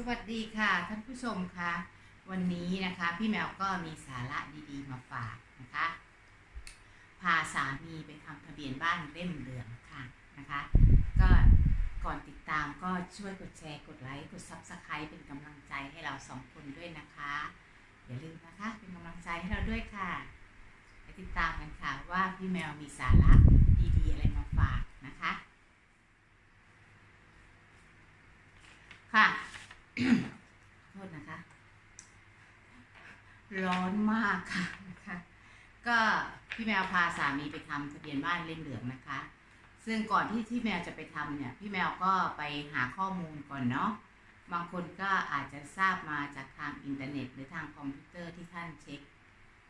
สวัสดีค่ะท่านผู้ชมคะวันนี้นะคะ พี่แมวก็มีสาระดีๆ มาฝากนะคะ พาสามีไปทำทะเบียนบ้านเล่มเหลืองค่ะนะคะ ก็ก่อนติดตามก็ช่วยกดแชร์กดไลค์กดซับสไคร b ์เป็นกำลังใจให้เราสองคนด้วยนะคะ อย่าลืมนะคะเป็นกำลังใจให้เราด้วยค่ะไปติดตามกันค่ะว่าพี่แมวมีสาระดีๆ อะไรมาฝากนะคะค่ะ โทษนะคะ ร้อนมากค่ะนะคะ ก็พี่แมวพาสามีไปทำทะเบียนบ้านเล่มเหลืองนะคะ ซึ่งก่อนที่ที่แมวจะไปทำเนี่ย พี่แมวก็ไปหาข้อมูลก่อนเนาะบางคนก็อาจจะทราบมาจากทางอินเทอร์เน็ต หรือทางคอมพิวเตอร์ที่ท่านเช็ค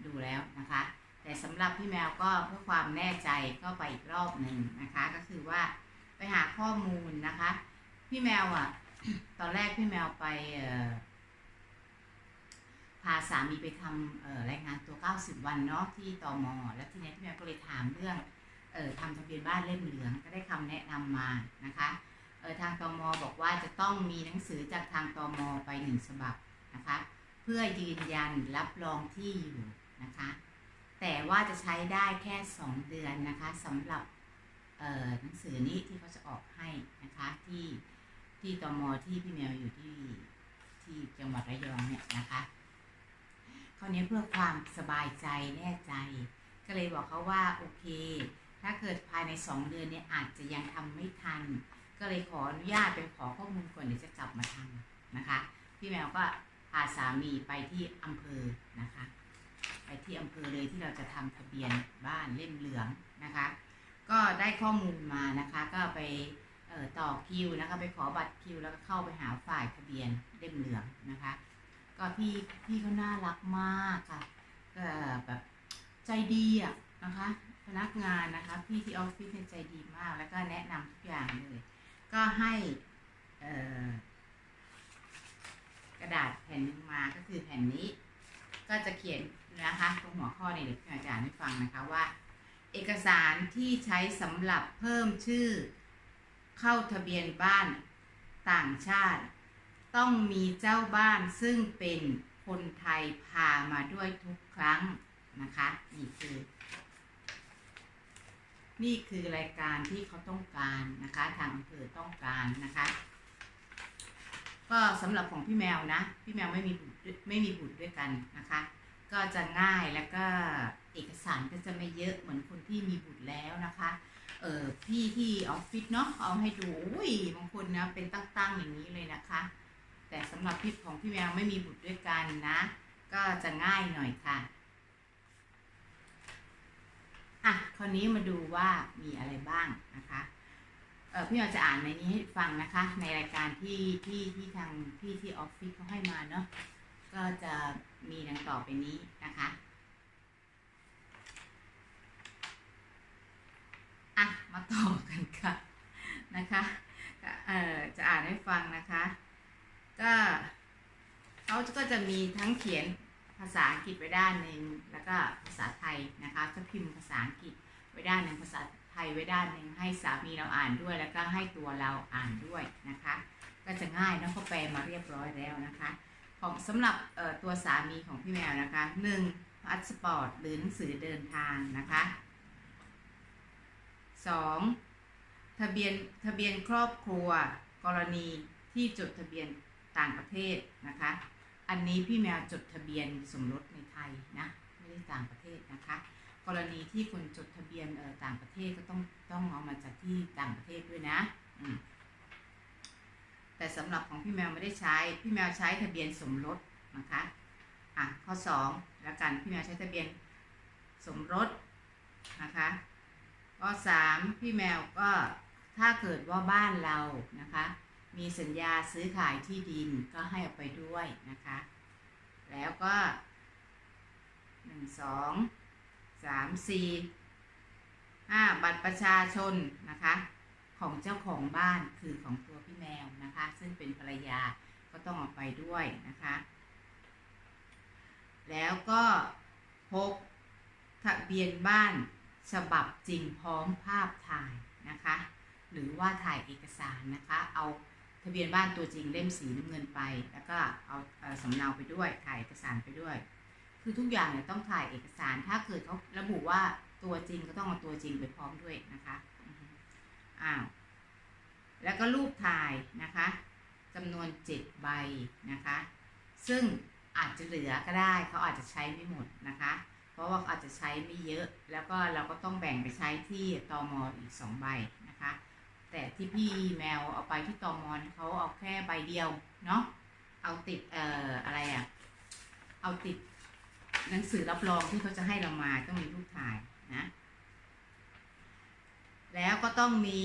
ดูแล้วนะคะ แต่สำหรับพี่แมวก็เพื่อความแน่ใจก็ไปอีกรอบหนึ่งนะคะ ก็คือว่าไปหาข้อมูลนะคะ พี่แมวอะ ตอนแรกพี่แมวไปพาสามีไปทำรายงานตัว 90 วันเนาะที่ตอมอแล้วทีนี้พี่แมวก็เลยถามเรื่องออทำทะเบียนบ้านเล่มเหลืองก็ได้คำแนะนำมานะคะทางตอมอบอกว่าจะต้องมีหนังสือจากทางตอมอไปหนึ่งฉบับนะคะเพื่อยืนยันรับรองที่อยู่นะคะแต่ว่าจะใช้ได้แค่ 2 เดือนนะคะสำหรับหนังสือนี้ที่เขาจะออกให้นะคะที่ ที่ตมที่พี่แมวอยู่ที่ที่จังหวัดระยองเนี่ยนะคะคราวนี้เพื่อความสบายใจแน่ใจ ก็เลยบอกเขาว่าโอเค ถ้าเกิดภายในสองเดือนเนี่ยอาจจะยังทำไม่ทัน ก็เลยขออนุญาตไปขอข้อมูลก่อนเดี๋ยวจะกลับมาทำนะคะ พี่แมวก็พาสามีไปที่อำเภอนะคะ ไปที่อำเภอเลยที่เราจะทำทะเบียนบ้านเล่มเหลืองนะคะ ก็ได้ข้อมูลมานะคะ ก็ไป ต่อคิวนะคะ ไปขอบัตรคิวแล้วก็เข้าไปหาฝ่ายทะเบียนเล่มเหลืองนะคะ ก็พี่พี่เขาน่ารักมากค่ะก็แบบใจดีอะนะคะ พนักงานนะคะ พี่ที่ออฟฟิศเนี่ยใจดีมาก แล้วก็แนะนำทุกอย่างเลย ก็ให้เกระดาษแผ่นหนึงมาก็คือแผ่นนี้ ก็จะเขียนนะคะตรงหัวข้อเนี่ยเดี๋ยวอาจารย์ให้ฟังนะคะว่า เอกสารที่ใช้สำหรับเพิ่มชื่อ เข้าทะเบียนบ้านต่างชาติ ต้องมีเจ้าบ้านซึ่งเป็นคนไทยพามาด้วยทุกครั้งนะคะ นี่คือ นี่คือรายการที่เขาต้องการนะคะ ทางอำเภอต้องการนะคะ ก็สำหรับของพี่แมวนะ พี่แมวไม่มีบุตรไม่มีบุตรด้วยกันนะคะ ก็จะง่ายแล้วก็เอกสารก็จะไม่เยอะเหมือนคนที่มีบุตรแล้วนะคะ เออพี่ที่ออฟฟิศเนาะเอาให้ดูอุ้ยบางคนนะเป็นตั้งๆอย่างนี้เลยนะคะ แต่สำหรับพี่ของพี่แมวไม่มีบุตรด้วยกันนะ ก็จะง่ายหน่อยค่ะอะคราวนี้มาดูว่ามีอะไรบ้างนะคะเออพี่แมวจะอ่านในนี้ให้ฟังนะคะ ในรายการที่ที่ที่ทางพี่ที่ออฟฟิศเขาให้มาเนาะก็จะมีดังต่อไปนี้นะคะ อะมาต่อกันค่ะนะคะเอ่อจะอ่านให้ฟังนะคะ ก็เขาก็จะมีทั้งเขียนภาษาอังกฤษไว้ด้านหนึ่งแล้วก็ภาษาไทยนะคะจะพิมพ์ภาษาอังกฤษไว้ด้านหนึ่งภาษาไทยไว้ด้านหนึ่งให้สามีเราอ่านด้วย แล้วก็ให้ตัวเราอ่านด้วยนะคะ ก็จะง่ายเนะเขาแปลมาเรียบร้อยแล้วนะคะ ของสำหรับตัวสามีของพี่แมวนะคะหนึ่งพาสปอร์ตหรือหนังสือเดินทางนะคะ สองทะเบียนทะเบียนครอบครัว กรณีที่จดทะเบียนต่างประเทศนะคะ อันนี้พี่แมวจดทะเบียนสมรสในไทยนะไม่ได้ต่างประเทศนะคะ กรณีที่คนจดทะเบียนเออต่างประเทศก็ต้องต้องเอามาจากที่ต่างประเทศด้วยนะแต่สำหรับของพี่แมวไม่ได้ใช้พี่แมวใช้ทะเบียนสมรสนะคะอะข้อสองแล้วกันพี่แมวใช้ทะเบียนสมรสนะคะ ข้อสามพี่แมวก็ถ้าเกิดว่าบ้านเรานะคะ มีสัญญาซื้อขายที่ดินก็ให้เอาไปด้วยนะคะ แล้วก็หนึ่งสองสามสี่ห้าบัตรประชาชนนะคะ ของเจ้าของบ้านคือของตัวพี่แมวนะคะ ซึ่งเป็นภรรยาก็ต้องเอาไปด้วยนะคะ แล้วก็พกทะเบียนบ้าน ฉบับจริงพร้อมภาพถ่ายนะคะ หรือว่าถ่ายเอกสารนะคะ เอาทะเบียนบ้านตัวจริงเล่มสีน้ำเงินไป แล้วก็เอาเอ่อสำเนาไปด้วยถ่ายเอกสารไปด้วย คือทุกอย่างเนี่ยต้องถ่ายเอกสาร ถ้าเกิดเขาระบุว่าตัวจริงก็ต้องเอาตัวจริงไปพร้อมด้วยนะคะอ้าวแล้วก็รูปถ่ายนะคะจำนวน7ใบนะคะ ซึ่งอาจจะเหลือก็ได้เขาอาจจะใช้ไม่หมดนะคะ ราะว่าอาจจะใช้ไม่เยอะ แล้วก็เราก็ต้องแบ่งไปใช้ที่ตอมออีก2ใบนะคะ แต่ที่พี่แมวเอาไปที่ตอมอเขาเอาแค่ใบเดียวเนาะเอาติดเอ่ออะไรอะเอาติดหนังสือรับรองที่เขาจะให้เรามาต้องมีรูปถ่ายนะแล้วก็ต้องมี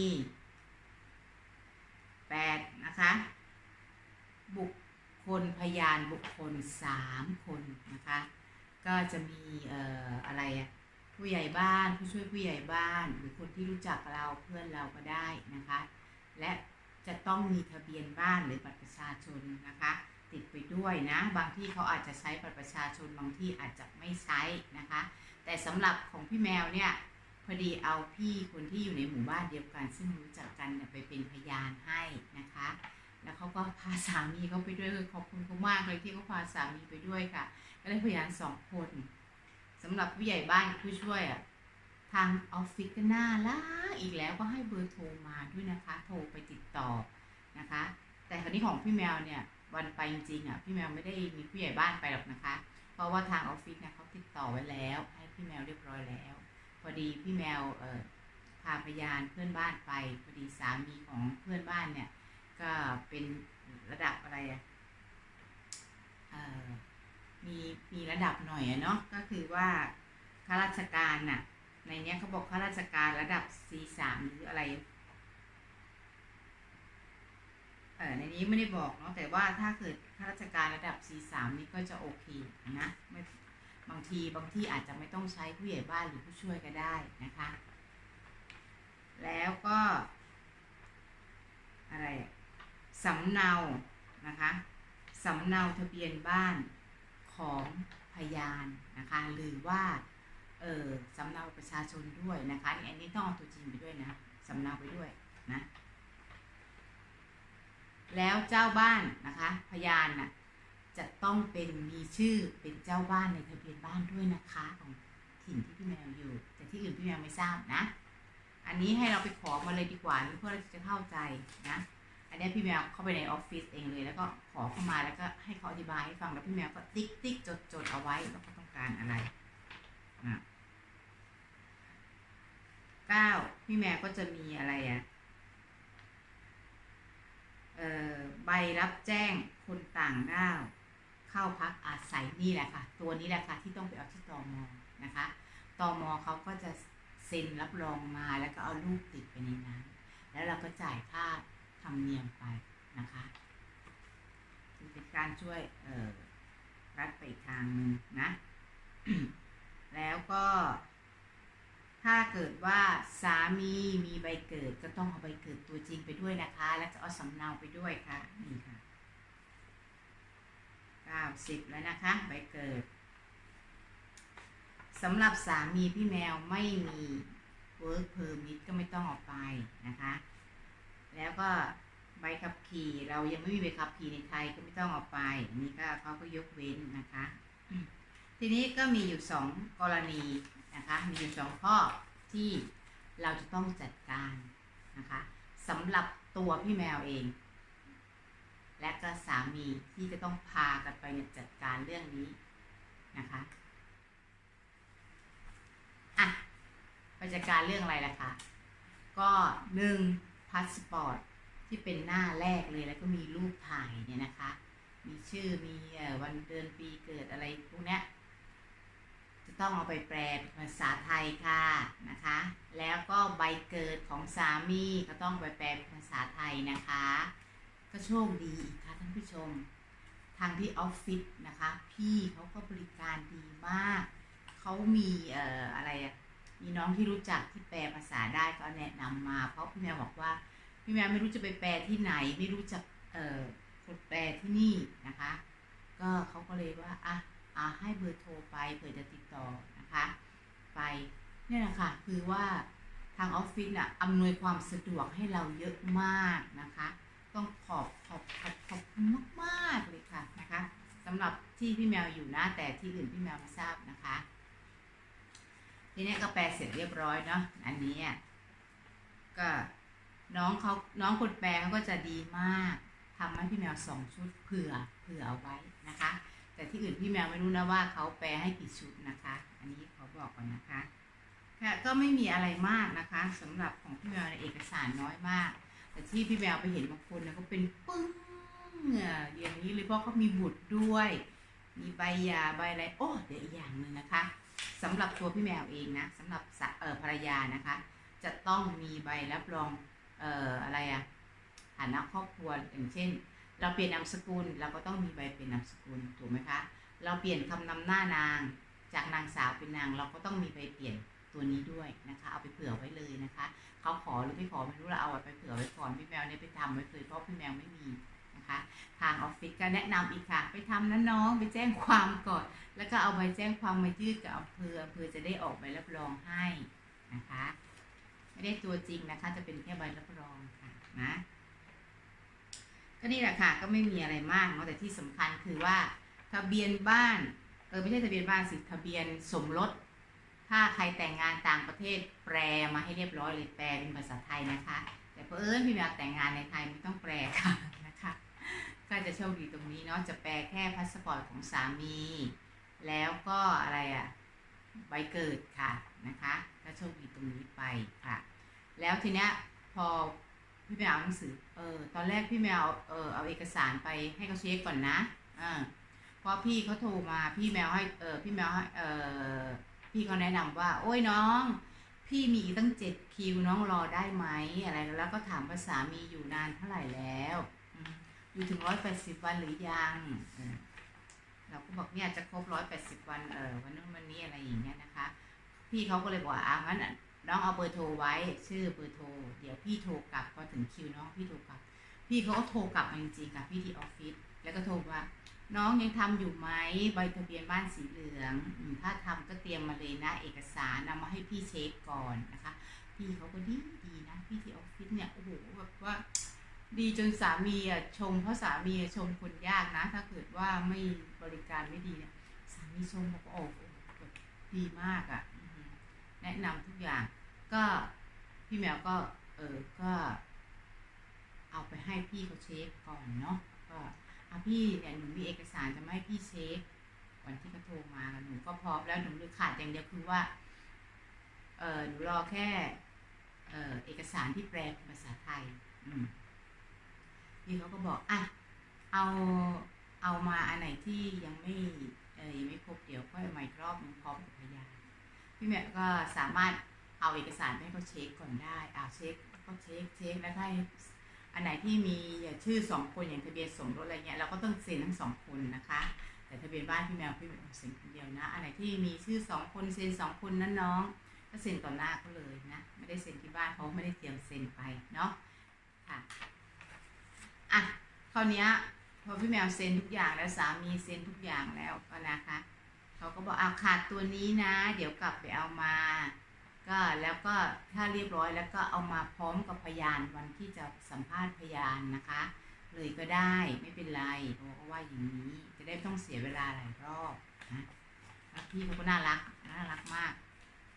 แปดนะคะ บุคคลพยานบุคคลสามคนนะคะ ก็จะมีเอ่ออะไรอะผู้ใหญ่บ้านผู้ช่วยผู้ใหญ่บ้าน หรือคนที่รู้จักเราเพื่อนเราก็ได้นะคะ และจะต้องมีทะเบียนบ้านหรือบัตรประชาชนนะคะ ติดไปด้วยนะ บางที่เขาอาจจะใช้บัตรประชาชนบางที่อาจจะไม่ใช้นะคะ แต่สำหรับของพี่แมวเนี่ยพอดีเอาพี่คนที่อยู่ในหมู่บ้านเดียวกัน ซึ่งรู้จักกันไปเป็นพยานให้นะคะ แล้วเขาก็พาสามีเขาไปด้วยเลยขอบคุณเขามากเลยที่เขาพาสามีไปด้วยค่ะ ก็ได้พยานสองคนสำหรับผู้ใหญ่บ้านผู้ช่วยอะทางออฟฟิศก็น่ารักอีกแล้วก็ให้เบอร์โทรมาด้วยนะคะ โทรไปติดต่อนะคะ แต่คราวนี้ของพี่แมวเนี่ยวันไปจริงๆอะพี่แมวไม่ได้มีผู้ใหญ่บ้านไปหรอกนะคะ เพราะว่าทางออฟฟิศเนี่ยเขาติดต่อไว้แล้ว ให้พี่แมวเรียบร้อยแล้ว พอดีพี่แมวเอ่อพาพยานเพื่อนบ้านไปพอดีสามีของเพื่อนบ้านเนี่ยก็เป็นระดับอะไรอะเอ่อ มีมีระดับหน่อยอะเนาะก็คือว่าข้าราชการน่ะ ในเนี้ยเขาบอกข้าราชการระดับ C3 หรืออะไรเออในนี้ไม่ได้บอกเนาะแต่ว่าถ้าเกิดข้าราชการระดับ C3 นี่ก็จะโอเคนะไม่บางทีบางที่อาจจะไม่ต้องใช้ผู้ใหญ่บ้านหรือผู้ช่วยก็ได้นะคะ แล้วก็ อะไรอะสำเนานะคะสำเนาทะเบียนบ้าน ของพยานนะคะหรือว่าเออสำเนาประชาชนด้วยนะคะอันนี้ต้องเอาตัวจริงไปด้วยนะสำเนาไปด้วยนะแล้วเจ้าบ้านนะคะพยานน่ะจะต้องเป็นมีชื่อเป็นเจ้าบ้านในทะเบียนบ้านด้วยนะคะของถิ่นที่พี่แมวอยู่ แต่ที่อื่นพี่แมวไม่ทราบนะ อันนี้ให้เราไปขอมาเลยดีกว่าเพื่อเราจะเข้าใจนะ อันนี้พี่แมวเข้าไปในออฟฟิศเองเลย แล้วก็ขอเข้ามาแล้วก็ให้เขาอธิบายให้ฟังแล้วพี่แมวก็ติ๊กติ๊กจดจดเอาไว้ว่าเขาต้องการอะไรนะเก้าพี่แมวก็จะมีอะไรอะ่ะเอ่อใบรับแจ้งคนต่างด้าวเข้าพักอาศัยนี่แหละค่ะ ตัวนี้แหละค่ะที่ต้องไปเอาที่ตอมอนะคะตอมอเขาก็จะเซ็นรับรองมาแล้วก็เอารูปติดไปในนั้นแล้วเราก็จ่ายค่า ธรรมเนียมไปนะคะคือเป็นการช่วยเออรัฐไปอีกทางหนึ่งนะ แล้วก็ ถ้าเกิดว่าสามีมีใบเกิดก็ต้องเอาใบเกิดตัวจริงไปด้วยนะคะ แล้วจะเอาสำเนาไปด้วยค่ะ นี่ค่ะเก้าสิบแล้วนะคะ ใบเกิดสำหรับสามีพี่แมวไม่มี work permit ก็ไม่ต้องออกไปนะคะ แล้วก็ใบขับขี่เรายังไม่มีใบขับขี่ในไทยก็ไม่ต้องเออกไปนนี้ก็เขาก็ยกเว้นนะคะ ทีนี้ก็มีอยู่สองกรณีนะคะ มีอยู่สองข้อที่เราจะต้องจัดการนะคะสำหรับตัวพี่แมวเอง และก็สามีที่จะต้องพากันไปจัดการเรื่องนี้นะคะอะไปจัดการเรื่องอะไรล่ะคะก็หนึ่ง พาสปอร์ตที่เป็นหน้าแรกเลยแล้วก็มีรูปถ่ายเนี่ยนะคะ มีชื่อมีวันเดือนปีเกิดอะไรพวกเนี้ยจะต้องเอาไปแปลเป็นภาษาไทยค่ะนะคะ แล้วก็ใบเกิดของสามีก็ต้องไปแปลเป็นภาษาไทยนะคะ ก็โชคดีอีกค่ะท่านผู้ชม ทางที่ออฟฟิศนะคะ พี่เขาก็บริการดีมาก เขามีเอ่ออะไรอะ มีน้องที่รู้จักที่แปลภาษาได้ก็แนะนำมา เพราะพี่แมวบอกว่าพี่แมวไม่รู้จะไปแปลที่ไหน ไม่รู้จักเอ่อคนแปลที่นี่นะคะ ก็เขาก็เลยว่าอะอะให้เบอร์โทรไปเผื่อจะติดต่อนะคะ ไปนี่แหละค่ะคือว่าทางออฟฟิศน่ะอำนวยความสะดวกให้เราเยอะมากนะคะ ต้องขอบขอบขอบขอบคุณมาก ๆ เลยค่ะนะคะสำหรับที่พี่แมวอยู่นะแต่ที่อื่นพี่แมวไม่ทราบนะคะ ทีนี้ก็แปลเสร็จเรียบร้อยเนาะอันนี้ก็น้องเขาน้องคนแปลเขาก็จะดีมากทำให้พี่แมวสองชุดเผื่อเผื่อเอาไว้นะคะ แต่ที่อื่นพี่แมวไม่รู้นะว่าเขาแปลให้กี่ชุดนะคะ อันนี้เขาบอกก่อนนะคะค่ะก็ไม่มีอะไรมากนะคะสำหรับของพี่แมวในเอกสารน้อยมาก แต่ที่พี่แมวไปเห็นบางคนเนี่ยเขาเป็นปึ้งอะอย่างนี้เลยเพราะเขามีบุตรด้วย มีใบยาใบอะไรโอ้เดี๋ยวอีกอย่างหนึ่งนะคะ สำหรับตัวพี่แมวเองนะสำหรับภรรยานะคะ จะต้องมีใบรับรองเอ่ออะไรอะฐานะครอบครัวอย่างเช่น เราเปลี่ยนนามสกุลเราก็ต้องมีใบเปลี่ยนนามสกุลถูกไหมคะเราเปลี่ยนคำนำหน้านาง จากนางสาวเป็นนาง เราก็ต้องมีใบเปลี่ยนตัวนี้ด้วยนะคะ เอาไปเผื่อไว้เลยนะคะเขาขอหรือไม่ขอไม่รู้เราเอาไว้ไปเผื่อไว้ก่อนพี่แมวเนี่ยไปทำไว้เลยเพราะพี่แมวไม่มี นะคะ ทางออฟฟิศก็แนะนำอีกค่ะ ไปทำนะน้องไปแจ้งความก่อน แล้วก็เอาใบแจ้งความมายื่นกับอำเภออำเภอจะได้ออกใบรับรองให้นะคะ ไม่ได้ตัวจริงนะคะ จะเป็นแค่ใบรับรองค่ะนะก็นี่แหละค่ะก็ไม่มีอะไรมากเนาะแต่ที่สำคัญคือว่าทะเบียนบ้านเออไม่ใช่ทะเบียนบ้านสิทะเบียนสมรส ถ้าใครแต่งงานต่างประเทศแปลมาให้เรียบร้อยเลยแปลเป็นภาษาไทยนะคะ แต่เพอเอิญพี่แมวแต่งงานในไทยไม่ต้องแปลค่ะ ก็จะโชคดีตรงนี้เนาะจะแปลแค่พาสปอร์ตของสามี แล้วก็อะไรอะใบเกิดค่ะนะคะก็โชคดีตรงนี้ไปค่ะ แล้วทีเนี้ยพอพี่แมวเอาหนังสือเออตอนแรกพี่แมวเออเอาเอกสารไปให้เขาเช็คก่อนนะอ่าพอพี่เขาโทรมาพี่แมวให้เออพี่แมวให้เออพี่เขาแนะนำว่า โอ้ยน้อง พี่มีตั้งเจ็ดคิวน้องรอได้ไหมอะไรแล้วก็ถามภาษามีอยู่นานเท่าไหร่แล้ว อืมอยู่ถึงร้อยแปดสิบวันหรือยังเออเราก็บอกเนี่ยจะครบร้อยแปดสิบวันเออวันนู้นวันนี้อะไรอย่างเงี้ยนะคะ พี่เขาก็เลยบอกว่าอะงั้นอะน้องเอาเบอร์โทรไว้ ชื่อเบอร์โทร เดี๋ยวพี่โทรกลับพอถึงคิวน้องพี่โทรกลับ พี่เขาก็โทรกลับมาจริงๆค่ะพี่ที่ออฟฟิศแล้วก็โทรว่า น้องยังทำอยู่ไหมใบทะเบียนบ้านสีเหลืองอืมถ้าทำก็เตรียมมาเลยนะ เอกสารเอามาให้พี่เช็คก่อนนะคะ พี่เขาก็ดีดีนะพี่ที่ออฟฟิศเนี่ยโอ้โหแบบว่า ดีจนสามีอะชมเพราะสามีอะชมคนยากนะ ถ้าเกิดว่าไม่บริการไม่ดีเนี่ยสามีชมบอกโอ้โหแบบดีมากอะแนะนำทุกอย่าง ก็พี่แมวก็เออก็ เอาไปให้พี่เขาเช็คก่อนเนาะก็เอาพี่เนี่ยหนูมีเอกสารจะมาให้พี่เช็ควันที่เขาโทรมาหนูก็พร้อมแล้วหนูเลยขาดอย่างเดียวคือว่าเออหนูรอแค่เออเอกสารที่แปลเป็นภาษาไทย อืม พี่เขาก็บอกอะเอาเอามาอันไหนที่ยังไม่เออยังไม่ครบเดี๋ยวค่อยเอามาอีกรอบนึงพร้อมกับพยานพี่แม่ก็สามารถเอาเอกสารไปให้เขาเช็คก่อนได้อ่าเช็คก็เช็คเช็คแล้วถ้าอันไหนที่มีชื่อสองคนอย่างทะเบียนสมรสอะไรเงี้ยเราก็ต้องเซ็นทั้งสองคนนะคะ แต่ทะเบียนบ้านพี่แมวพี่แมวเซ็นคนเดียวนะอันไหนที่มีชื่อสองคนเซ็นสองคนนั้นน้องก็เซ็นต่อหน้าเขาเลยนะไม่ได้เซ็นที่บ้านเขาไม่ได้เตรียมเซ็นไปเนาะค่ะ อะคราวเนี้ยพอพี่แมวเซ็นทุกอย่างแล้วสามีเซ็นทุกอย่างแล้วก็นะคะเขาก็บอกเอาขาดตัวนี้นะ เดี๋ยวกลับไปเอามา ก็แล้วก็ถ้าเรียบร้อยแล้วก็เอามาพร้อมกับพยานวันที่จะสัมภาษณ์พยานนะคะ เลยก็ได้ไม่เป็นไรเขาก็ว่าอย่างนี้จะได้ไม่ต้องเสียเวลาหลายรอบนะพี่เขาก็น่ารักน่ารักมาก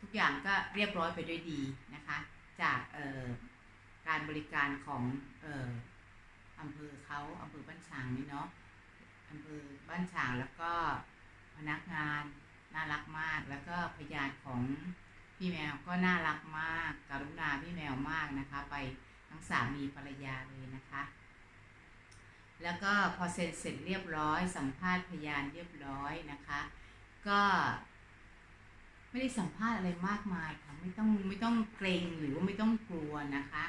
ทุกอย่างก็เรียบร้อยไปด้วยดีนะคะ จากการบริการของ อำเภอเขาอำเภอบ้านฉางนี่เนาะอำเภอบ้านฉางแล้วก็พนักงานน่ารักมาก แล้วก็พยานของพี่แมวก็น่ารักมาก กรุณาพี่แมวมากนะคะ ไปทั้งสามีภรรยาเลยนะคะ แล้วก็พอเซ็นเสร็จเรียบร้อย สัมภาษณ์พยานเรียบร้อยนะคะ ก็ไม่ได้สัมภาษณ์อะไรมากมายค่ะไม่ต้องไม่ต้องเกรงหรือว่าไม่ต้องกลัวนะคะ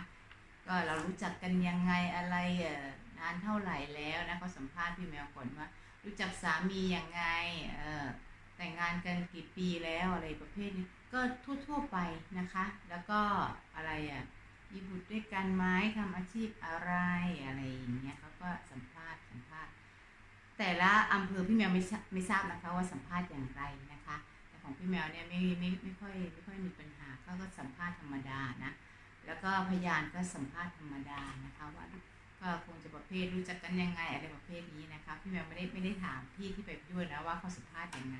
ก็เรารู้จักกันยังไงอะไรเอ่อนานเท่าไหร่แล้วนะก็สัมภาษณ์พี่แมวก่อนว่า รู้จักสามียังไงเออแต่งงานกันกี่ปีแล้วอะไรประเภทนี้ก็ทั่วๆไปนะคะ แล้วก็อะไรอะมีบุตรด้วยกันไหมทำอาชีพอะไรอะไรอย่างเงี้ยเขาก็สัมภาษณ์สัมภาษณ์ แต่ละอำเภอพี่แมวไม่ไม่ทราบนะคะว่าสัมภาษณ์อย่างไรนะคะ แต่ของพี่แมวเนี่ยไม่ไม่ไม่ค่อยไม่ค่อยมีปัญหาเขาก็สัมภาษณ์ธรรมดานะ แล้วก็พยานก็สัมภาษณ์ธรรมดานะคะว่าก็คงจะประเภทรู้จักกันยังไงอะไรประเภทนี้นะคะพี่แมวไม่ได้ไม่ได้ถามพี่ที่ไปด้วยนะว่าเขาสัมภาษณ์ยังไง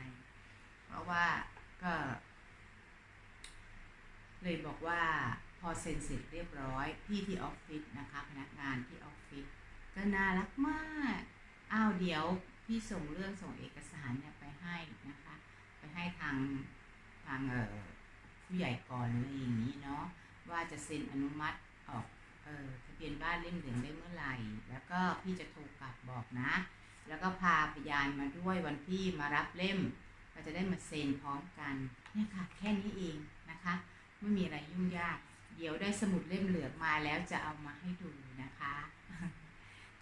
เพราะว่าก็ เลยบอกว่าพอเซ็นเสร็จเรียบร้อย พี่ที่ออฟฟิศนะคะพนักงานที่ออฟฟิศก็น่ารักมากอ้าวเดี๋ยวพี่ส่งเรื่องส่งเอกสารเนี่ยไปให้นะคะ ไปให้ทางทางผู้ใหญ่ก่อนอะไรอย่างนี้เนาะ ว่าจะเซ็นอนุมัติออกเออทะเบียนบ้านเล่มเหลืองได้เมื่อไหร่ แล้วก็พี่จะโทรกลับบอกนะ แล้วก็พาพยานมาด้วยวันที่มารับเล่ม ก็จะได้มาเซ็นพร้อมกันเนี่ยค่ะแค่นี้เองนะคะ ไม่มีอะไรยุ่งยาก เดี๋ยวได้สมุดเล่มเหลืองมาแล้วจะเอามาให้ดูนะคะ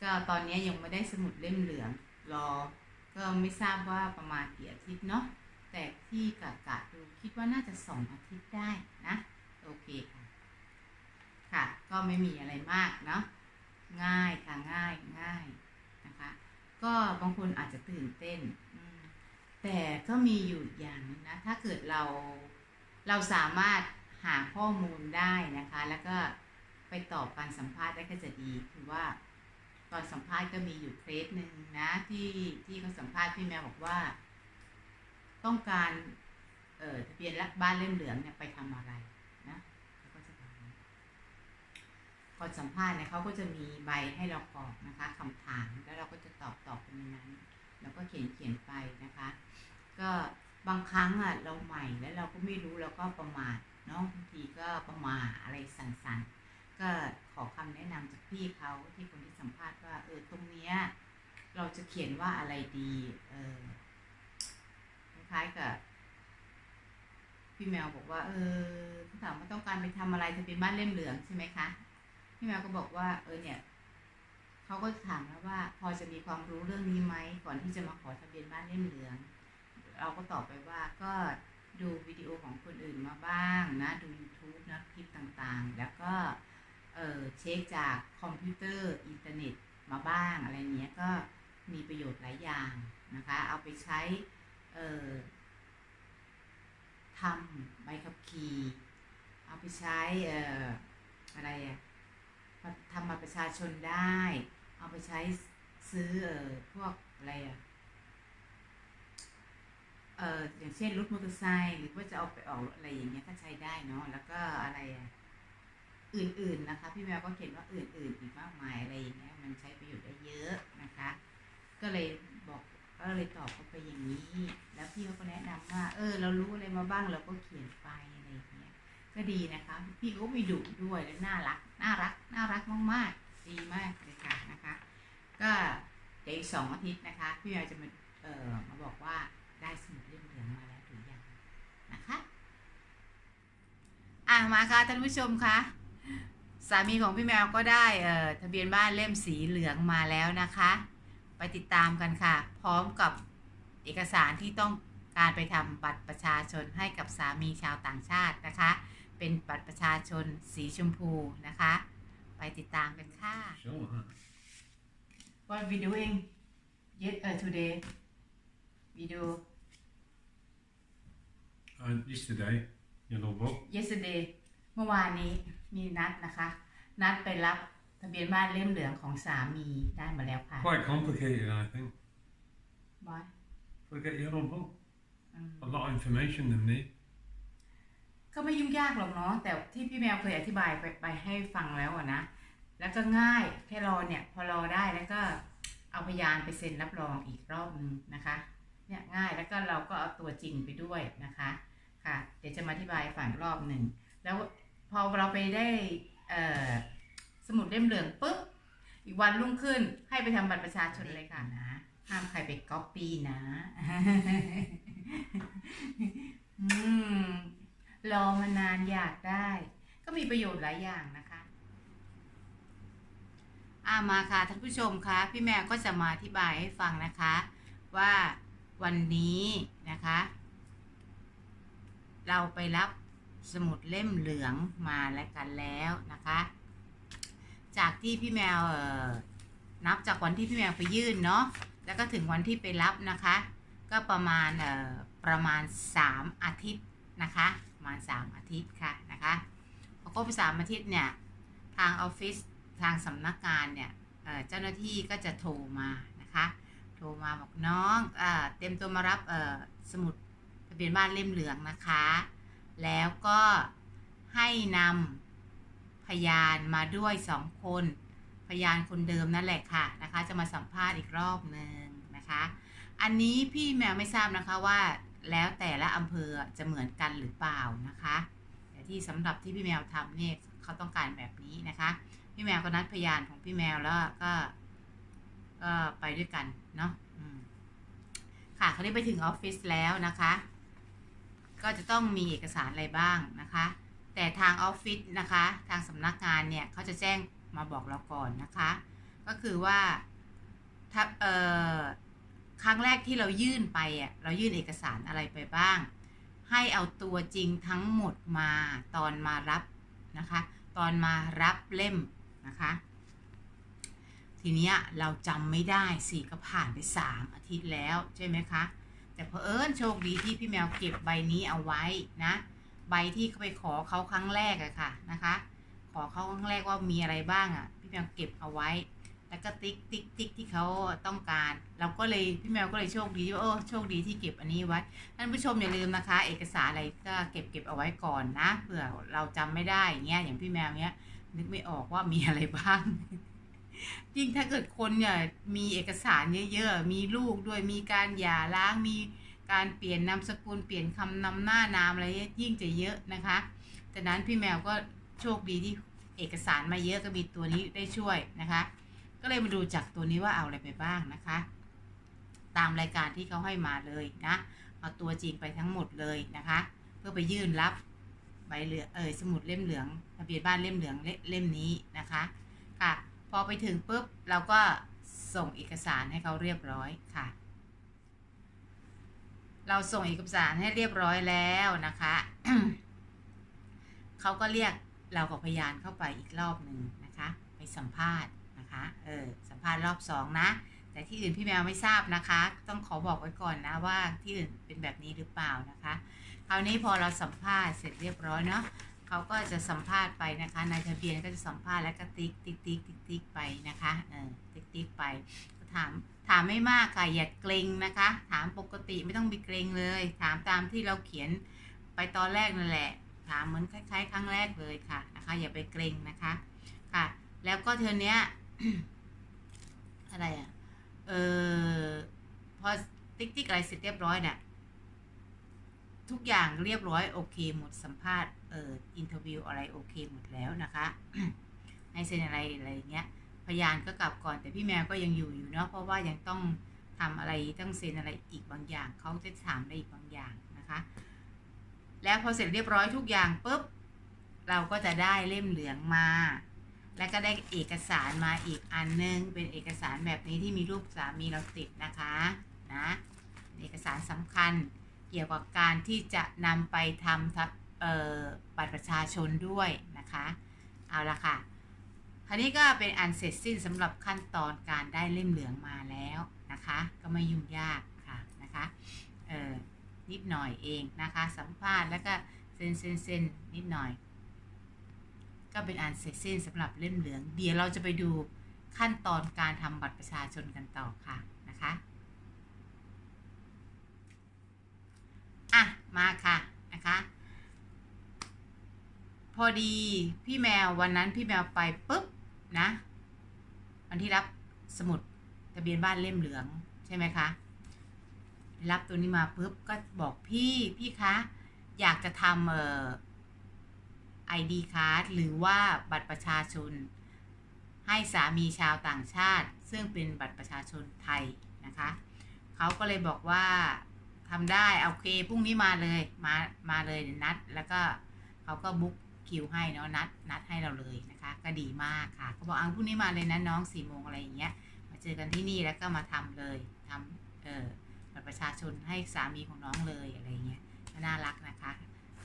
ก็ตอนนี้ยังไม่ได้สมุดเล่มเหลืองรอ ก็ไม่ทราบว่าประมาณกี่อาทิตย์เนาะแต่ที่กะกะดูคิดว่าน่าจะสองอาทิตย์ได้นะ โอเค ค่ะ ก็ไม่มีอะไรมากเนาะง่ายค่ะง่ายง่ายนะคะ ก็บางคนอาจจะตื่นเต้น แต่ก็มีอยู่อย่างนึงนะ ถ้าเกิดเราเราสามารถหาข้อมูลได้นะคะ แล้วก็ไปตอบการสัมภาษณ์ได้ก็จะดีคือว่า ตอนสัมภาษณ์ก็มีอยู่เคสหนึ่งนะที่ที่เขาสัมภาษณ์พี่แมวบอกว่า ต้องการเอ่อทะเบียนละบ้านเล่มเหลืองเนี่ยไปทำอะไรนะเขาก็จะถาม ก่อสัมภาษณ์เนี่ยเขาก็จะมีใบให้เรากรอกนะคะคำถามแล้วเราก็จะตอบตอบไปในนั้น แล้วก็เขียนเขียนไปนะคะ ก็บางครั้งอะเราใหม่แล้วเราก็ไม่รู้เราก็ประมาทเนาะบางทีก็ประมาทอะไรสั่นๆ ก็ขอคำแนะนำจากพี่เขาที่คนที่สัมภาษณ์ว่าเออตรงเนี้ยเราจะเขียนว่าอะไรดีเออคล้ายๆกับพี่แมวบอกว่า เออเขาถามว่าต้องการไปทำอะไรจะเป็นบ้านเล่มเหลืองใช่ไหมคะ พี่แมวก็บอกว่า เออเนี่ยเขาก็ถามแล้วว่า พอจะมีความรู้เรื่องนี้ไหมก่อนที่จะมาขอทะเบียนบ้านเล่มเหลือง เราก็ตอบไปว่าก็ดูวิดีโอของคนอื่นมาบ้างนะ ดู YouTube นะคลิปต่างๆ แล้วก็เออเช็คจากคอมพิวเตอร์อินเทอร์เน็ตมาบ้างอะไรเนี้ยก็มีประโยชน์หลายอย่างนะคะ เอาไปใช้เออทำใบขับขี่ เอาไปใช้เอ่ออะไรอะ ทำบัตรประชาชนได้ เอาไปใช้ซื้อเออพวกอะไรอะเอออย่างเช่นรถมอเตอร์ไซค์หรือว่าจะเอาไปออกรถอะไรอย่างเงี้ยก็ใช้ได้เนาะแล้วก็อะไรอะอื่นๆนะคะ พี่แมวก็เขียนว่าอื่นๆอีกมากมายอะไรอย่างเงี้ยมันใช้ประโยชน์ได้เยอะนะคะ ก็เลยบอกก็เลยตอบเขาไปอย่างนี้ แล้วพี่เขาก็แนะนำว่า เออ เรารู้อะไรมาบ้างเราก็เขียนไป ก็ดีนะคะ พี่เขาก็ไม่ดุด้วยและน่ารัก น่ารัก น่ารักมากๆ ดีมากเลยค่ะนะคะ ก็เดี๋ยวอีกสองอาทิตย์นะคะ พี่แมวจะมาเอ่อมาบอกว่าได้สมุดเล่มเหลืองมาแล้วหรือยังนะคะอะมาค่ะท่านผู้ชมคะสามีของพี่แมวก็ได้เอ่อทะเบียนบ้านเล่มสีเหลืองมาแล้วนะคะ ไปติดตามกันค่ะ พร้อมกับเอกสารที่ต้องการไปทำบัตรประชาชนให้กับสามีชาวต่างชาตินะคะ เป็นบัตรประชาชนสีชมพูนะคะ ไปติดตามกันค่ะ Sure. huh? What we doing yet uh, today we do Uh, yesterday, your little book. yesterday เมื่อวานนี้มีนัดนะคะ นัดไปรับทะเบียนบ้านเล่มเหลืองของสามีได้มาแล้วค่ะ Quite complicated, I think. บอย Forget your little book. อืม A lot of information they need. ก็ไม่ยุ่งยากหรอกเนาะแต่ที่พี่แมวเคยอธิบายไปไปให้ฟังแล้วอะนะแล้วก็ง่ายแค่รอเนี่ยพอรอได้แล้วก็เอาพยานไปเซ็นรับรองอีกรอบนึงนะคะเนี่ยง่ายแล้วก็เราก็เอาตัวจริงไปด้วยนะคะค่ะเดี๋ยวจะมาอธิบายฝั่งรอบหนึ่งแล้วพอเราไปได้เสมุดเล่มเหลืองปุ๊บอีกวันรุ่งขึ้นให้ไปทำบัตรประชาชนเลยค่ะนะห้ามใครไปก๊อปปี้นะ อืม รอมานานอยากได้ ก็มีประโยชน์หลายอย่างนะคะอามาค่ะท่านผู้ชมคะพี่แมวก็จะมาอธิบายให้ฟังนะคะ ว่าวันนี้นะคะ เราไปรับสมุดเล่มเหลืองมาแล้วกันแล้วนะคะ จากที่พี่แมวนับจากวันที่พี่แมวไปยื่นเนาะแล้วก็ถึงวันที่ไปรับนะคะ ก็ประมาณประมาณ 3 อาทิตย์นะคะ มาณ 3 อาทิตย์ค่ะนะคะพอครบสามอาทิตย์เนี่ยทางออฟฟิศทางสำนักงานเนี่ยเจ้าหน้าที่ก็จะโทรมานะคะโทรมาบอกน้องอเต็มตัวมารับสมุดทะเบียนบ้านเล่มเหลืองนะคะ แล้วก็ให้นำพยานมาด้วยสองคน พยานคนเดิมนั่นแหละค่ะนะคะ จะมาสัมภาษณ์อีกรอบหนึ่งนะคะ อันนี้พี่แมวไม่ทราบนะคะว่า แล้วแต่ละอำเภอจะเหมือนกันหรือเปล่านะคะแต่ที่สำหรับที่พี่แมวทำเนี่ยเขาต้องการแบบนี้นะคะ พี่แมวก็นัดพยานของพี่แมวแล้วก็ก็ไปด้วยกันเนาะอืมค่ะคราวนี้ไปถึงออฟฟิศแล้วนะคะ ก็จะต้องมีเอกสารอะไรบ้างนะคะ แต่ทางออฟฟิศนะคะ ทางสำนักงานเนี่ยเขาจะแจ้งมาบอกเราก่อนนะคะ ก็คือว่าถ้าเอ่อ ครั้งแรกที่เรายื่นไปอะเรายื่นเอกสารอะไรไปบ้าง ให้เอาตัวจริงทั้งหมดมาตอนมารับนะคะ ตอนมารับเล่มนะคะ ทีเนี้ยเราจำไม่ได้สิก็ผ่านไปสามอาทิตย์แล้วใช่ไหมคะแต่เพอเอิญโชคดีที่พี่แมวเก็บใบนี้เอาไว้นะ ใบที่เขาไปขอเขาครั้งแรกอะค่ะนะคะ ขอเขาครั้งแรกว่ามีอะไรบ้างอะพี่แมวเก็บเอาไว้ แล้วก็ติ๊กติ๊กติ๊กที่เขาต้องการ เราก็เลยพี่แมวก็เลยโชคดีว่าโอ้โชคดีที่เก็บอันนี้ไว้ท่านผู้ชมอย่าลืมนะคะ เอกสารอะไรก็เก็บเก็บเอาไว้ก่อนนะเผื่อเราจำไม่ได้อย่างเงี้ยอย่างพี่แมวเนี้ย นึกไม่ออกว่ามีอะไรบ้างยิ่งถ้าเกิดคนเนี่ยมีเอกสารเยอะๆมีลูกด้วยมีการหย่าร้างมีการเปลี่ยนนามสกุลเปลี่ยนคำนำหน้านามอะไรยิ่งจะเยอะนะคะแต่นั้นพี่แมวก็โชคดีที่เอกสารมาเยอะก็มีตัวนี้ได้ช่วยนะคะ ก็เลยมาดูจากตัวนี้ว่าเอาอะไรไปบ้างนะคะ ตามรายการที่เขาให้มาเลยนะเอาตัวจริงไปทั้งหมดเลยนะคะ เพื่อไปยื่นรับใบเหลือเออสมุดเล่มเหลืองทะเบียนบ้านเล่มเหลืองเล่มนี้นะคะค่ะพอไปถึงปุ๊บเราก็ส่งเอกสารให้เขาเรียบร้อยค่ะ เราส่งเอกสารให้เรียบร้อยแล้วนะคะเขาก็เรียกเรากับพยานเข้าไปอีกรอบหนึ่งนะคะ ไปสัมภาษณ์ นะคะเออสัมภาษณ์รอบสองนะ แต่ที่อื่นพี่แมวไม่ทราบนะคะ ต้องขอบอกไว้ก่อนนะว่าที่อื่นเป็นแบบนี้หรือเปล่านะคะ คราวนี้พอเราสัมภาษณ์เสร็จเรียบร้อยเนาะเขาก็จะสัมภาษณ์ไปนะคะนายทะเบียนก็จะสัมภาษณ์แล้วก็ติ๊กติ๊กติ๊กติ๊กติ๊กไปนะคะเออติ๊กติ๊กไปถามถามไม่มากค่ะอย่าเกรงนะคะ ถามปกติไม่ต้องมีเกรงเลย ถามตามที่เราเขียนไปตอนแรกนั่นแหละ ถามเหมือนคล้ายๆ ครั้งแรกเลยค่ะนะคะ อย่าไปเกรงนะคะค่ะ แล้วก็เธอเนี้ย อะไรอะ เออพอติ๊กติ๊กอะไรเสร็จเรียบร้อยเนี่ยทุกอย่างเรียบร้อยโอเคหมดสัมภาษณ์เอ่ออินเทอร์วิวอะไรโอเคหมดแล้วนะคะให้เซ็นอะไรอะไรเงี้ย พยานก็กลับก่อนแต่พี่แมวก็ยังอยู่อยู่เนาะเพราะว่ายังต้องทำอะไรต้องเซ็นอะไรอีกบางอย่างเขาจะถามอะไรอีกบางอย่างนะคะ แล้วพอเสร็จเรียบร้อยทุกอย่างปุ๊บเราก็จะได้เล่มเหลืองมา แล้วก็ได้เอกสารมาอีกอันนึง เป็นเอกสารแบบนี้ที่มีรูปสามีเราติดนะคะนะเอกสารสำคัญเกี่ยวกับการที่จะนำไปทำบัตรประชาชนด้วยนะคะเอาละค่ะคราวนี้ก็เป็นอันเสร็จสิ้นสำหรับขั้นตอนการได้เล่มเหลืองมาแล้วนะคะ ก็ไม่ยุ่งยากค่ะนะคะนิดหน่อยเองนะคะ สัมภาษณ์แล้วก็เซ็นเซ็นเซ็นนิดหน่อย ก็เป็นอันเสร็จสิ้นสำหรับเล่มเหลือง เดี๋ยวเราจะไปดูขั้นตอนการทำบัตรประชาชนกันต่อค่ะนะคะอะมาค่ะนะคะพอดีพี่แมววันนั้นพี่แมวไปปุ๊บนะวันที่รับสมุดทะเบียนบ้านเล่มเหลืองใช่ไหมคะรับตัวนี้มาปุ๊บก็บอกพี่พี่คะอยากจะทำเอ่อ ID card หรือว่าบัตรประชาชน ให้สามีชาวต่างชาติ ซึ่งเป็นบัตรประชาชนไทยนะคะเขาก็เลยบอกว่าทำได้โอเคพรุ่งนี้มาเลยมามาเลยนัด แล้วก็เขาก็บุ๊กคิวให้เนาะนัดนัดให้เราเลยนะคะ ก็ดีมากค่ะเขาบอกเอังพรุ่งนี้มาเลยนะน้องสี่โมงอะไรอย่างเงี้ยมาเจอกันที่นี่แล้วก็มาทำเลยทำเออบัตรประชาชนให้สามีของน้องเลยอะไรเงี้ยน่ารักนะคะ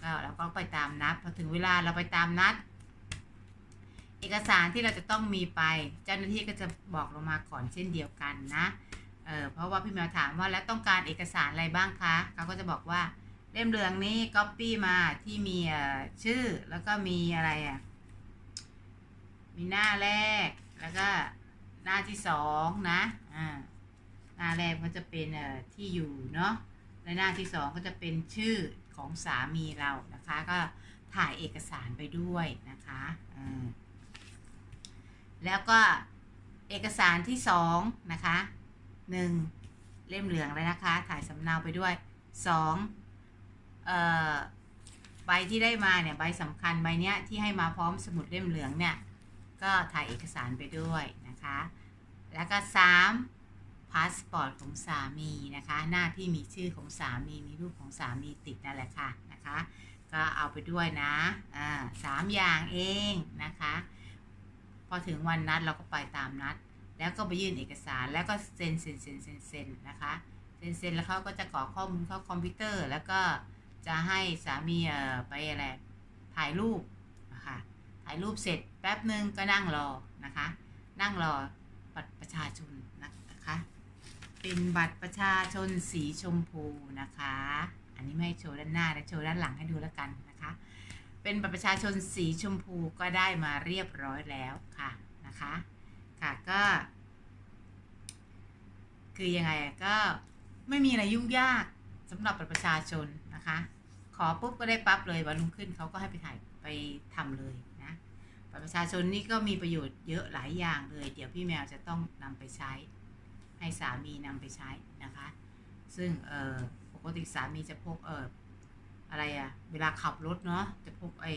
ก็เราก็ไปตามนัดพอถึงเวลาเราไปตามนัด เอกสารที่เราจะต้องมีไป เจ้าหน้าที่ก็จะบอกเรามาก่อนเช่นเดียวกันนะเออเพราะว่าพี่แมวถามว่าแล้วต้องการเอกสารอะไรบ้างคะเขาก็จะบอกว่าเล่มเหลืองนี้ก๊อปปี้มาที่มีชื่อแล้วก็มีอะไรอะมีหน้าแรกแล้วก็หน้าที่สองนะอ่าหน้าแรกก็จะเป็นที่อยู่เนาะและหน้าที่สองก็จะเป็นชื่อ ของสามีเรานะคะ ก็ถ่ายเอกสารไปด้วยนะคะแล้วก็เอกสารที่สองนะคะหนึ่งเล่มเหลืองเลยนะคะ ถ่ายสำเนาไปด้วยสองเอ่อใบที่ได้มาเนี่ยใบสำคัญใบเนี้ยที่ให้มาพร้อมสมุดเล่มเหลืองเนี่ยก็ถ่ายเอกสารไปด้วยนะคะ แล้วก็3 พาสปอร์ตของสามีนะคะ หน้าที่มีชื่อของสามีมีรูปของสามีติดนั่นแหละค่ะนะคะ ก็เอาไปด้วยนะอ่าสามอย่างเองนะคะ พอถึงวันนัดเราก็ไปตามนัด แล้วก็ไปยื่นเอกสารแล้วก็เซ็นเซ็นเซ็นเซ็นเซ็นนะคะเซ็นเซ็นแล้วเขาก็จะกรอกข้อมูลเข้าคอมพิวเตอร์ แล้วก็จะให้สามีเอ่อไปอะไรถ่ายรูปนะคะถ่ายรูปเสร็จแป๊บหนึ่งก็นั่งรอนะคะ นั่งรอบัตรประชาชน เป็นบัตรประชาชนสีชมพูนะคะ อันนี้ไม่โชว์ด้านหน้าแต่โชว์ด้านหลังให้ดูแล้วกันนะคะ เป็นบัตรประชาชนสีชมพูก็ได้มาเรียบร้อยแล้วค่ะนะคะ ค่ะก็ คือยังไงก็ไม่มีอะไรยุ่งยากสำหรับบัตรประชาชนนะคะ ขอปุ๊บก็ได้ปั๊บเลยวันรุ่งขึ้นเขาก็ให้ไปถ่ายไปทำเลยนะบัตรประชาชนนี่ก็มีประโยชน์เยอะหลายอย่างเลย เดี๋ยวพี่แมวจะต้องนำไปใช้ ให้สามีนำไปใช้นะคะ ซึ่งปกติสามีจะพกเอออะไรอะเวลาขับรถเนาะจะพกไอ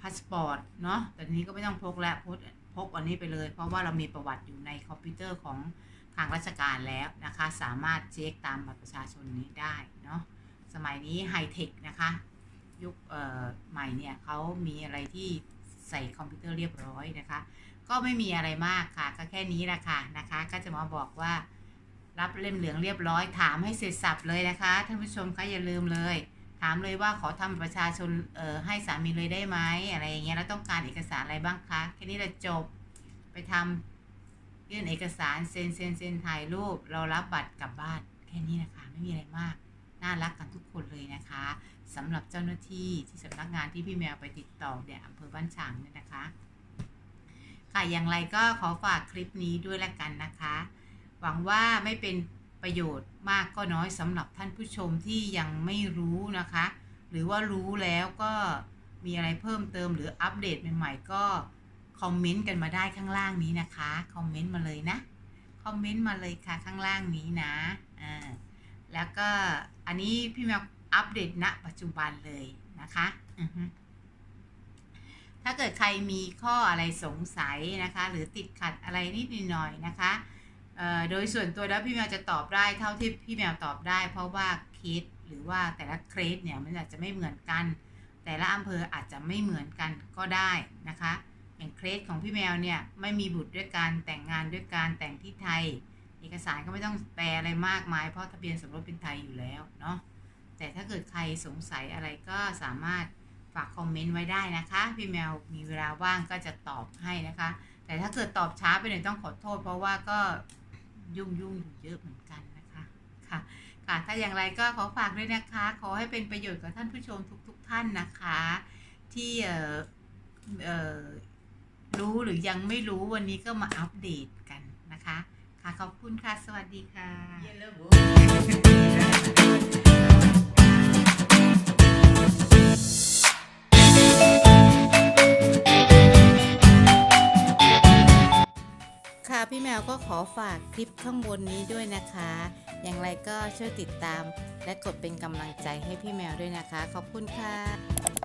พาสปอร์ตเนาะแต่ทีนี้ก็ไม่ต้องพกแล้วพกพกอันนี้ไปเลย เพราะว่าเรามีประวัติอยู่ในคอมพิวเตอร์ของทางราชการแล้วนะคะ สามารถเช็คตามบัตรประชาชนนี้ได้เนาะสมัยนี้ไฮเทคนะคะ ยุคใหม่เนี่ยเขามีอะไรที่ใส่คอมพิวเตอร์เรียบร้อยนะคะ ก็ไม่มีอะไรมากค่ะ ก็แค่นี้ละค่ะนะคะ ก็จะมาบอกว่า รับเล่มเหลืองเรียบร้อยถามให้เสร็จสับเลยนะคะท่านผู้ชมคะอย่าลืมเลย ถามเลยว่าขอทำประชาชนเอ่อให้สามีเลยได้ไหมอะไรอย่างเงี้ยแล้วต้องการเอกสารอะไรบ้างคะแค่นี้เราจบไปทำยื่นเอกสารเซ็นเซ็นเซ็นถ่ายรูป เรารับบัตรกลับบ้านแค่นี้นะคะ ไม่มีอะไรมาก น่ารักกันทุกคนเลยนะคะสำหรับเจ้าหน้าที่ที่สำนักงานที่พี่แมวไปติดต่อเนี่ยอำเภอบ้านฉางเนี่ยนะคะ ค่ะอย่างไรก็ขอฝากคลิปนี้ด้วยละกันนะคะ หวังว่าไม่เป็นประโยชน์มากก็น้อยสำหรับท่านผู้ชมที่ยังไม่รู้นะคะ หรือว่ารู้แล้วก็มีอะไรเพิ่มเติมหรืออัปเดตใหม่ๆ ก็คอมเมนต์กันมาได้ข้างล่างนี้นะคะคอมเมนต์มาเลยนะคอมเมนต์มาเลยค่ะข้างล่างนี้นะอ่าแล้วก็อันนี้พี่แมวอัปเดตณปัจจุบันเลยนะคะอือฮึ ถ้าเกิดใครมีข้ออะไรสงสัยนะคะ หรือติดขัดอะไรนิดหน่อยนะคะโดยส่วนตัวแล้วพี่แมวจะตอบได้เท่าที่พี่แมวตอบได้ เพราะว่าเคสหรือว่าแต่ละเคสเนี่ยมันอาจจะไม่เหมือนกัน แต่ละอำเภออาจจะไม่เหมือนกันก็ได้นะคะอย่างเคสของพี่แมวเนี่ยไม่มีบุตรด้วยการแต่งงานด้วยการแต่งที่ไทย เอกสารก็ไม่ต้องแปลอะไรมากมาย เพราะทะเบียนสมรสเป็นไทยอยู่แล้วเนาะแต่ถ้าเกิดใครสงสัยอะไรก็สามารถ ฝากคอมเมนต์ไว้ได้นะคะ พี่แมวมีเวลาว่างก็จะตอบให้นะคะ แต่ถ้าเกิดตอบช้าไปหน่อยต้องขอโทษ เพราะว่าก็ยุ่งยุ่งอยู่เยอะเหมือนกันนะคะค่ะค่ะถ้าอย่างไรก็ขอฝากด้วยนะคะ ขอให้เป็นประโยชน์กับท่านผู้ชมทุกๆทท่านนะคะ ที่เอ่อเอ่อรู้หรือยังไม่รู้วันนี้ก็มาอัปเดตกันนะคะ ค่ะขอบคุณค่ะ สวัสดีค่ะค่ะ พี่แมวก็ขอฝากคลิปข้างบนนี้ด้วยนะคะ อย่างไรก็ช่วยติดตามและกดเป็นกำลังใจให้พี่แมวด้วยนะคะ ขอบคุณค่ะ